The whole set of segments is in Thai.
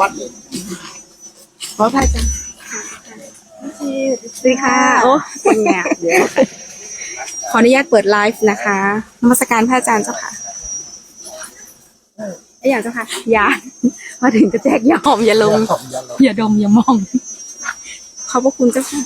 วัดนี่ขอพระอาจารย์สวัสดีค่ะ โอ้เป็นไงเดี๋ยวขออนุญาตเปิดไลฟ์นะคะนมัสการพระอาจารย์เจ้าค่ะไอ้อย่างเจ้าค่ะอย่ามาถึงจะแจกยาหอมอย่าลง อย่าดมอย่ามอง ขอบพระคุณเจ้าค่ะ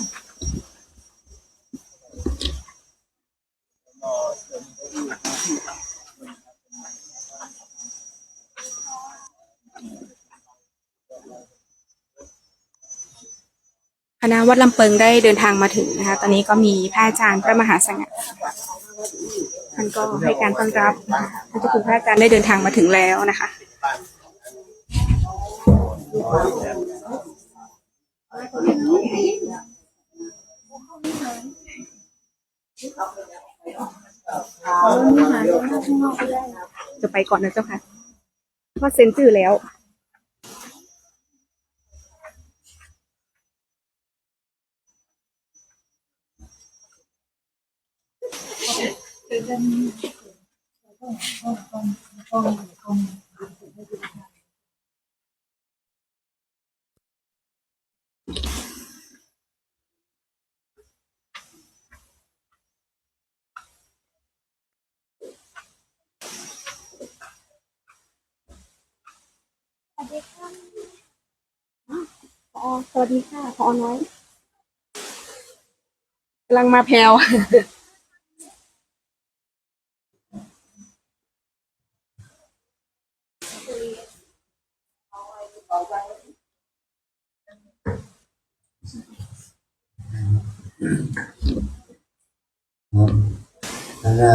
ณะวัดลำเปิงได้เดินทางมาถึงนะคะ ตอนนี้ก็มีพระอาจารย์พระมหาสง่าท่านก็ให้การต้อนรับท่านเจ้าคุณพระอาจารย์ได้เดินทางมาถึงแล้วนะคะจะไปก่อนนะเจ้าค่ะเพราะเซ็นชื่อแล้ว พอสวัสดีค่ะพอน้อยกำลังมาแพลว ครับแล้วก็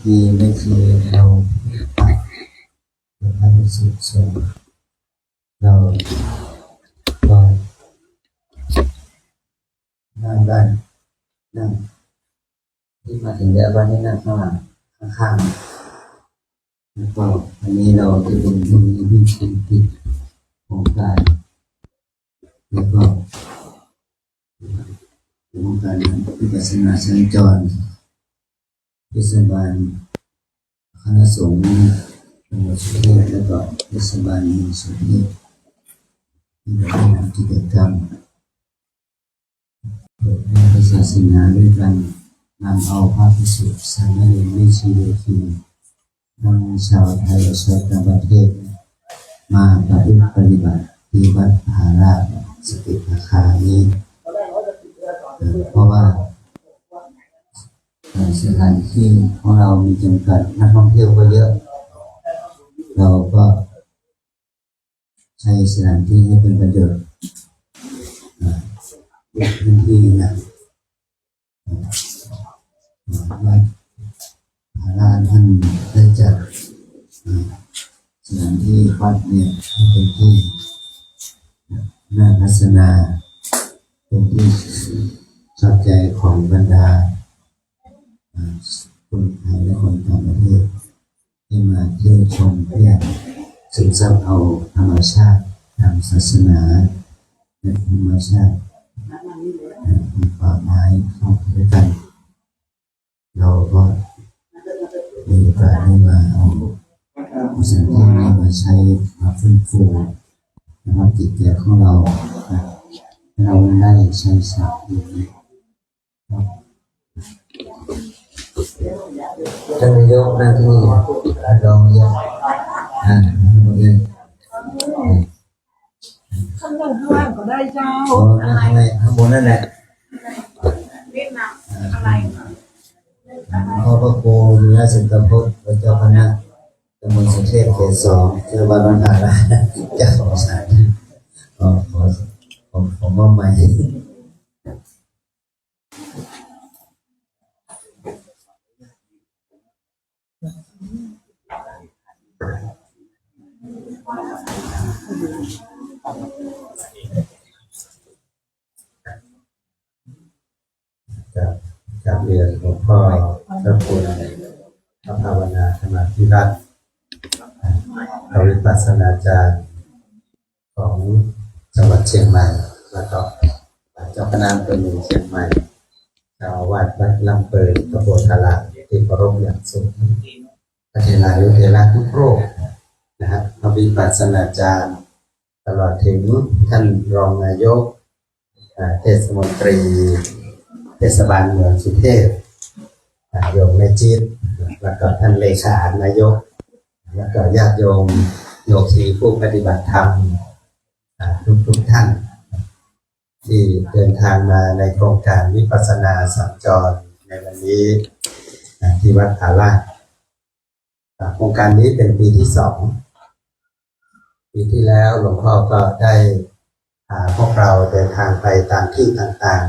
เมื่อกี้ไม่ชีเราเราทำให้สุดส่งเราก็นั่งได้นั่งที่มาถึงแล้ววันนี้นั่งข้างหลังข้างๆแล้วก็วันนี้เราจะเป็นตรงนี้ที่เป็นที่ของกายแล้วก็วงการวิปัสสนาสัญจร เทศบาลคณะสงฆ์จังหวัดสุเทพแล้วก็เทศบาลเมืองสุเทพที่ได้ทำกิจกรรมเปิดให้พระศาสนาด้วยกันนำเอาพระภิกษุสามเณรไม่ชีโยคีทั้งชาวไทยและชาวต่างประเทศ มาปฏิบัติปฏิบัติที่วัดมหาราสติปัฏฐานี้เพราะว่า สถานที่ของเรามีจำกัดนักท่องเที่ยวก็เยอะ เราก็ใช้สถานที่ให้เป็นประโยชน์อ่าเลือกพื้นที่นะอ่าวัดพาราท่านได้จัดสถานที่วัดเนี่ยให้เป็นที่น่าพัฒนาเป็นที่ชอบใจของบรรดา คนไทยและคนต่างประเทศที่มาเที่ยวชมเพื่อซึมซับเอาธรรมชาติทางศาสนาและธรรมชาติอ่ามีป่าไม้เข้าด้วยกัน เราก็มีโอกาสได้มาเอาสิ่งที่นี้มาใช้มาฟื้นฟูนะครับจิตใจของเรา เราได้ใช้ศัพท์นี้ครับ ท่านนายกนั่งที่นี่รองนายกอ่าโอเคข้างบนข้างล่างก็ได้เจ้าอ้นั่งข้างบนนั่นแหละเวียดนามอะไรพ่อพระครูมีราชกพจน์พระเจ้าคณะตำบลสุเทพเขตสองเจ้าบ้านบันดาลาเจ้าของสารขอขอขอขอมอบหมาย กับกับเรียนหลวงพ่อพระคุณพระภาวนาธรรมาธิรัตน์เราวิปัสสนาจารย์ของจังหวัดเชียงใหม่ แล้วก็เจ้าคณะอำเภอเมืองเชียงใหม่เจ้าอาวาดวัดลำเปิดกระโบทาลาที่เคารพอย่างสูงพระเทรายุเทระทุกโรค นะฮะพระวิปัสสนาจารย์ตลอดถึงท่านรองนายกเทศมนตรี เทศบาลเมืองสุเทพโยมแม่จิตแล้วก็ท่านเลขานายก แล้วก็ญาติโยมโยคีผู้ปฏิบัติธรรมทุกๆท่าน ที่เดินทางมาในโครงการวิปัสสนาสัญจรในวันนี้ที่วัดผาลาดอ่าโครงการนี้เป็นปีที่สอง ปีที่แล้วหลวงพ่อก็ได้พาพวกเราเดินทางไปตามที่ต่าง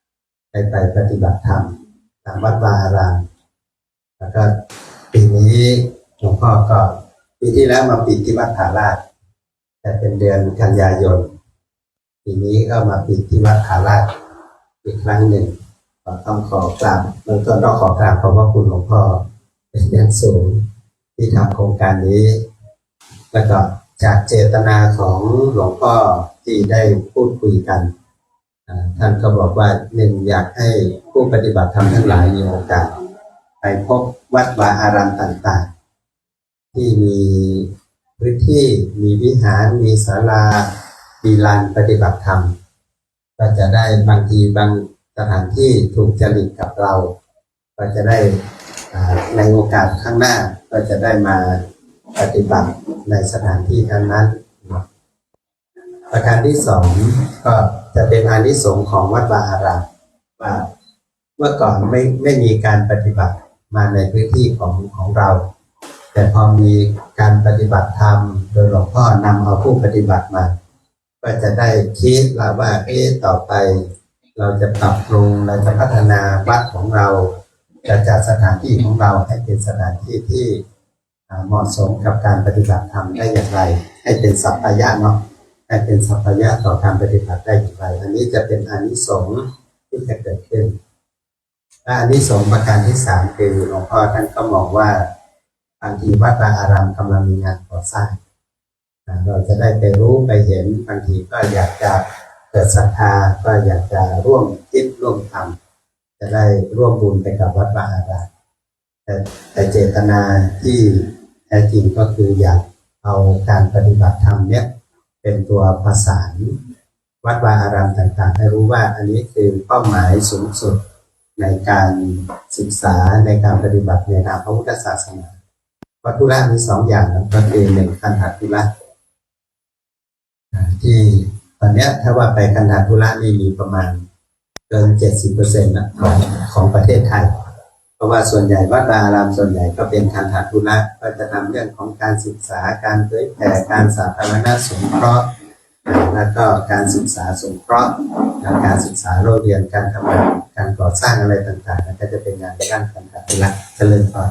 ๆ ไปไปปฏิบัติธรรมตามวัดวาอารามแล้วก็ปีนี้หลวงพ่อก็ปีที่แล้วมาปิดที่วัดผาลาดแต่เป็นเดือนกันยายนปีนี้ก็มาปิดที่วัดผาลาดอีกครั้งหนึ่งก็ต้องขอกราบเบื้องต้นต้องขอกราบขอบพระคุณหลวงพ่อเป็นอย่างสูงที่ทำโครงการนี้แล้วก็ จากเจตนาของหลวงพ่อที่ได้พูดคุยกัน ท่านก็บอกว่าหนึ่งอยากให้ผู้ปฏิบัติธรรมทั้งหลายมีโอกาส ไปพบวัดวาอารามต่างๆ ที่มีพื้นที่มีวิหารมีศาลา มีลานปฏิบัติธรรม ก็จะได้บางทีบางสถานที่ถูกจริตกับเรา ก็จะได้ในโอกาสข้างหน้าก็จะได้มา ปฏิบัติในสถานที่นั้นนั้นๆประการที่สองก็จะเป็นอานิสงส์ของวัดวาอารามว่าเมื่อก่อนไม่ไม่มีการปฏิบัติมาในพื้นที่ของของเรา แต่พอมีการปฏิบัติธรรม โดยหลวงพ่อนำเอาผู้ปฏิบัติมา ก็จะได้คิดแล้วว่าเอ๊ะต่อไป เราจะปรับปรุงเราจะพัฒนาวัดของเราจะจัดสถานที่ของเราให้เป็นสถานที่ที่ เหมาะสมกับการปฏิบัติธรรมได้อย่างไร ให้เป็นสัพพยะเนาะให้เป็นสัพพยะต่อการปฏิบัติได้อย่างไร อันนี้จะเป็นอานิสงส์ที่จะเกิดขึ้นและอานิสงส์ประการที่สามคือหลวงพ่อท่านก็มองว่าบางทีวัดาอารามกำลังมีงานก่อสร้างเราจะได้ไปรู้ไปเห็นบางทีก็อยากจะเกิดศรัทธาก็อยากจะร่วมคิดร่วมทำจะได้ร่วมบุญไปกับวัดวาอารามแต่เจตนาที่ แท้จริงก็คืออยากเอาการปฏิบัติธรรมเนี่ยเป็นตัวประสานวัดวาอารามต่างๆ ให้รู้ว่าอันนี้คือเป้าหมายสูงสุดในการศึกษาในการปฏิบัติในทางพระพุทธศาสนาวัตถุระมีสองอย่างนะก็คือหนึ่งคันธทุระที่ตอนนี้ถ้าว่าไปคันธาธุระนี่มีประมาณเกินเจ็ดสิบเปอร์เซ็นต์นะของของประเทศไทย เพราะว่าส่วนใหญ่วัดวาอารามส่วนใหญ่ก็เป็นคันธาธุระก็จะทำเรื่องของการศึกษาการเผยแผ่การสาธารณสงเคราะห์แล้วก็การศึกษาสงเคราะห์การศึกษาโรงเรียนการทำงานการก่อสร้างอะไรต่างๆนั่นก็จะเป็นงานด้านคันธาธุระเจริญพร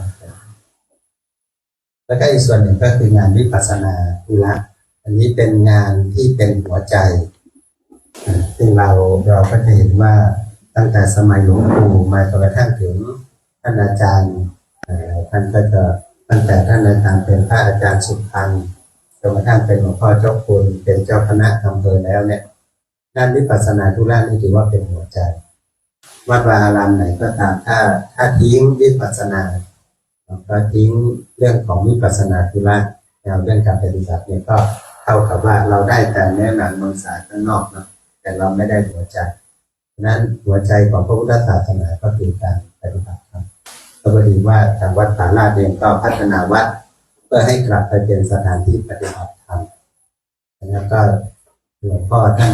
แล้วก็อีกส่วนหนึ่งก็คืองานวิปัสสนาธุระอันนี้เป็นงานที่เป็นหัวใจซึ่งเราเราก็จะเห็นว่าตั้งแต่สมัยหลวงปู่มาจนกระทั่งถึง ท่านอาจารย์ท่านก็จะตั้งแต่ท่านอาจารย์เป็นพระอาจารย์สุพรรณจนกระทั่งเป็นหลวงพ่อเจ้าคุณเป็นเจ้าคณะอำเภอแล้วเนี่ยด้านวิปัสสนาธุระนี่ถือว่าเป็นหัวใจ วัดวาอารามไหนก็ตามถ้าถ้าทิ้งวิปัสสนาก็ทิ้งเรื่องของวิปัสสนาธุระแนวเรื่องการปฏิบัติเนี่ยก็เท่ากับว่าเราได้แต่เนื้อหนังมังสาข้างนอกเนาะแต่เราไม่ได้หัวใจนั้นหัวใจของพระพุทธศาสนาก็คือการปฏิบัติธรรม พอดีว่าทางวัดผาลาดเองก็พัฒนาวัด เพื่อให้กลับไปเป็นสถานที่ปฏิบัติธรรมแล้วก็หลวงพ่อท่าน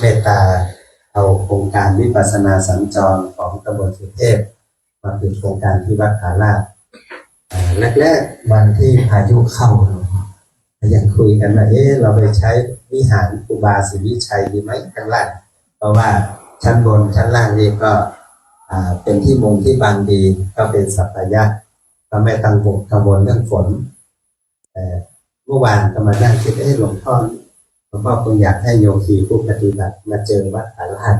เมตตาเอาโครงการวิปัสสนาสัญจรของตำบลสุเทพมาเป็นโครงการที่วัดผาลาดแรกๆวันที่พายุเข้าเนายังคุยกันว่าเอ๊ะเราไปใช้วิหารอุบาสิวิชัยดีไหมข้างล่างเพราะว่าชั้นบนชั้นล่างนี่ก็ เป็นที่มงที่บางดีก็เป็นสัพพยะก็ไม่ต้งบกกังวลเรื่องฝนเมื่อวานก็มานั่งคิดเอ๊ะหลวงพ่อหลวงพ่อคงอยากให้โยคีผู้ปฏิบัติมาเจอวัดผาลาด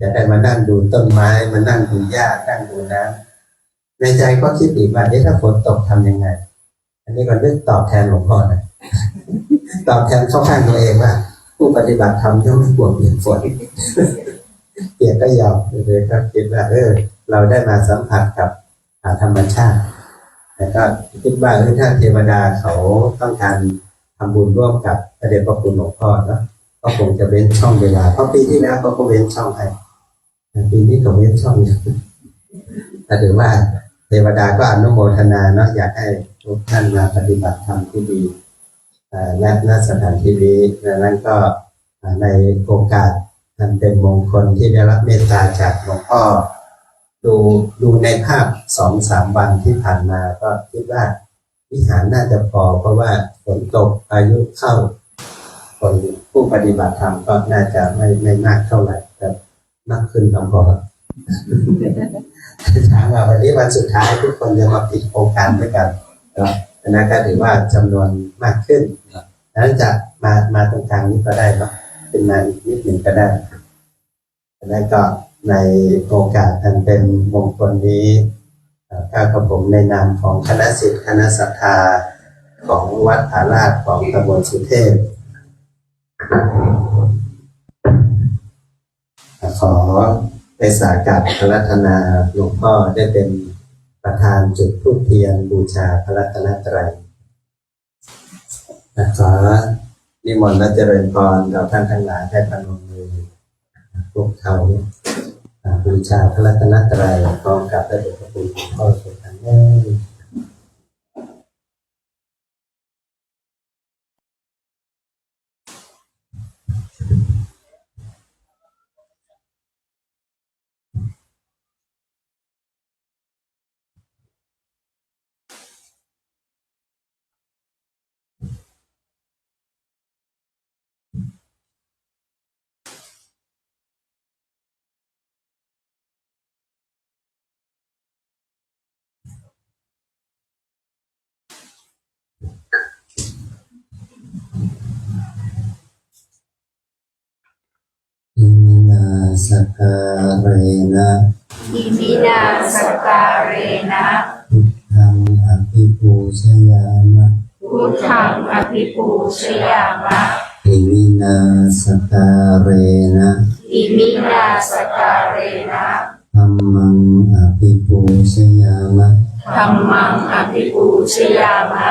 จะได้มานั่งดูต้นไม้ มานั่งดูหญ้านั่งดูน้ำในใจก็คิดอีกว่าเอ๊ะถ้าฝนตกทำยังไง อันนี้ก็นึกตอบแทนหลวงพ่อนะตอบแทนเข้าข้างตัวเองว่า ผู้ปฏิบัติธรรมย่อมไม่กลัวเปียกฝน เปียกก็ยอมเลยก็คิดว่าเออเราได้มาสัมผัสกับธรรมชาติแต่ก็คิดว่าเออถ้าเทวดาเขาต้องการทำบุญร่วมกับพระเดชพระคุณหลวงพ่อเนอะก็คงจะเว้นช่องเวลาเพราะปีที่แล้วเขาก็เว้นช่องให้ปีนี้ก็เว้นช่องอยู่แต่ถือว่าเทวดาก็อนุโมทนาเนาะอยากให้ทุกท่านมาปฏิบัติธรรมที่ดีและณสถานที่นี้ดังนั้นก็ในโอกาส อันเป็นมงคลที่ได้รับเมตตาจากหลวงพ่อดูดูในภาพสองสามวันที่ผ่านมาก็คิดว่าวิหารน่าจะพอเพราะว่าฝนตกอายุเข้าคนผู้ปฏิบัติธรรมก็น่าจะไม่ไม่มากเท่าไหร่แต่มากขึ้นต้องพอถามว่าวันนี้วันสุดท้ายทุกคนจะมาปิดโครงการด้วยกันนะอันนั้นก็ถือว่าจำนวนมากขึ้นนั้นจะมามาตรงกลางนี้ก็ได้เนาะเป็นมาอีกนิดหนึ่งก็ได้ อันนั้นก็ในโอกาสอันเป็นมงคลนี้ข้ากับผมในนามของคณะสิทธิ์คณะศรัทธาของวัดผาลาดของตำบลสุเทพ ขอไปสากับพระรัตนาหลวงพ่อได้เป็นประธานจุดทูปเทียนบูชาพระรัตนตรัยขอนิมนต์และเจริญพรเราท่านทั้งหลายได้ปนมมือ พวกเขาบูชาพระรัตนตรัยพร้อมกับพระเดชพระคุณหลวงพ่อสุดทันไสการเรนะอิมินาสการเรนะพุทธังอภิปูชยามะพุทธังอภิปูชยามะอิมินาสการเรนะอิมินาสการเรนะธัมมังอภิปูชยามะธัมมังอภิปูชยามะ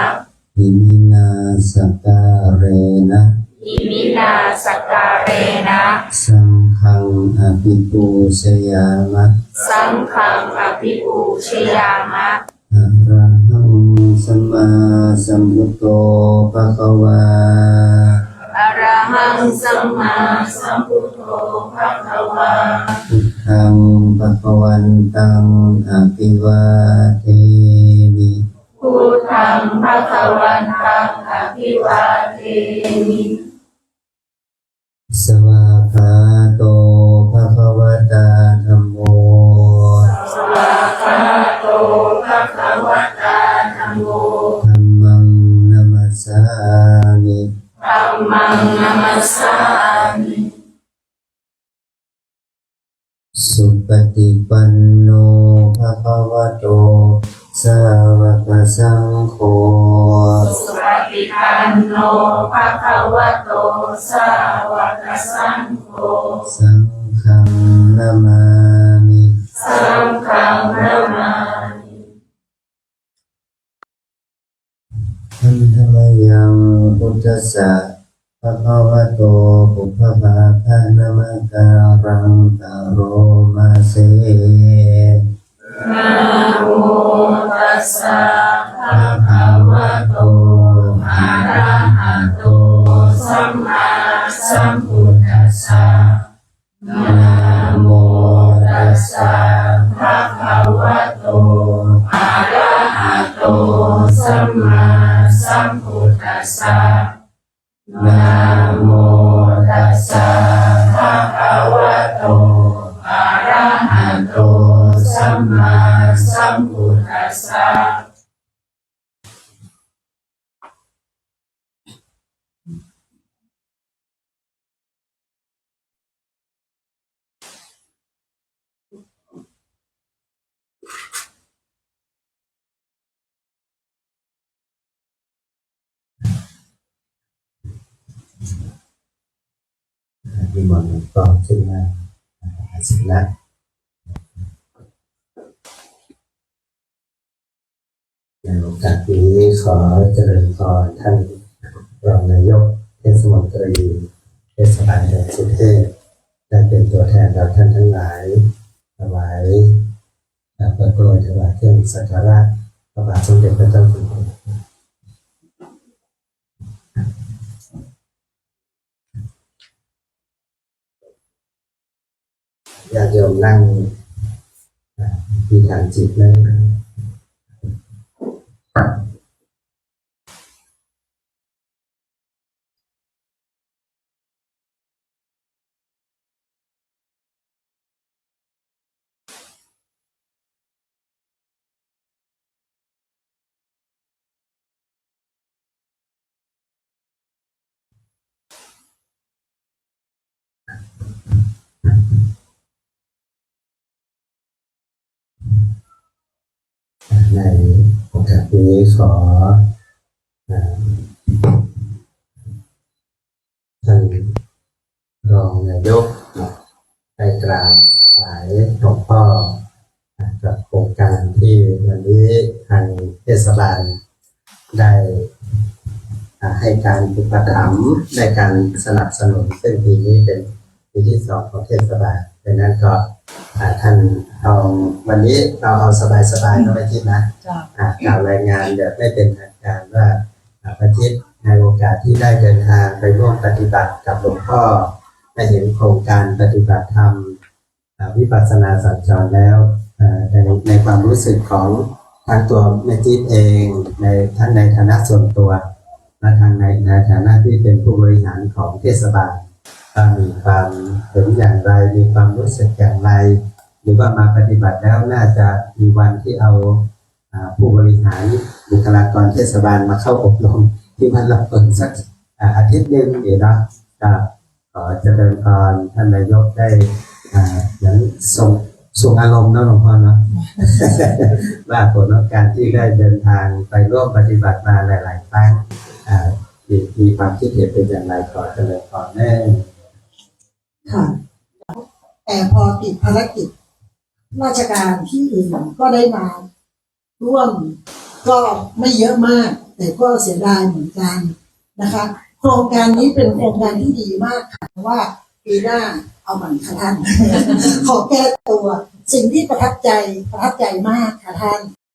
อิมินาสการเรนะอิมินาสการเรนะสัง ฆังอภิปูชยามะ สังฆังอภิปูชยามะอะระหังสัมมาสัมพุทโธภะคะวาอะระหังสัมมาสัมพุทโธภะคะวาพุทธังภะคะวันตังอภิวาเทมิพุทธังภะคะวันตังอภิวาเทมิสวา คาโตภะคะวะตาธัมโมสวากขาโตภะคะวะตาธัมโมธัมมังนัมัสสามิธัมมังนัมสสามิสุปฏิปันโนภะคะวะโตสาวกสังโฆ ปิคันโนภะคะวะโตสาวกสังโฆสังฆนามามิสังฆนามามิทันทมยังพุทธัสสะภะคะวะโตปุพพะภาคะนามาการังกะโรมาเสนะโมตัสสะ ก็ขึ้นมาอาสนะในโอกาสนี้ขอเจริญพรท่านรองนายกเทศมนตรีเทศบาลเมืองสุเทพได้เป็นตัวแทนเราท่านทั้งหลายถวายประโปรยถวายเครื่องสักการะพระบาทสมเด็จพระเจ้าอยู่หัว ญาติโยมนั่งอ่าที่ฐานจิตนั่ง ในโอกาสนี้ขอท่านรองนายกได้กล่าวถวายหลวงพ่อกับโครงการที่วันนี้ทางเทศบาลได้ให้การอุปถัมภ์ในการสนับสนุนซึ่งปีนี้เป็นปีที่สองของเทศบาล ดังนั้นก็อ่าท่านเอาวันนี้เราเอาสบายๆนะไม่คิดนะจ้าอ่ากล่าวรายงานแบบไม่เป็นทางการว่าอ่าพระทิตในโอกาสที่ได้เดินทางไปร่วมปฏิบัติกับหลวงพ่อได้เห็นโครงการปฏิบัติธรรมอ่าวิปัสสนาสัญจรแล้วอ่าในในความรู้สึกของทางตัวแม่จิ๊บเองในท่านในฐานะส่วนตัวและทางในในฐานะที่เป็นผู้บริหารของเทศบาล ว่ามีความเห็นอย่างไร มีความรู้สึกอย่างไร หรือว่ามาปฏิบัติแล้วน่าจะมีวันที่เอาอผู้บริหารบุคลากรเทศบาลมาเข้าอบรมที่มันรับเปิดสักอาทิตย์หนึ่งเดี๋ยวนะก็ขอเจริญพรท่านนายกได้อย่างส่งส่งอารมณ์นะหลวงพ่อเนาะว่าผลของการที่ได้เดินทางไปร่วมปฏิบัติมาหลาย ๆ ครั้งมีมีความคิดเห็นเป็นอย่างไรขอเจริญพรแน่ ค่ะ แต่พอติดภารกิจ ราชการที่อื่นก็ได้มาร่วมก็ไม่เยอะมาก แต่ก็เสียดายเหมือนกันนะคะ โครงการนี้เป็นโครงการที่ดีมากค่ะเพราะว่าปีหน้าเอาใหม่ค่ะท่านขอแก้ตัว สิ่งที่ประทับใจประทับใจมากค่ะท่าน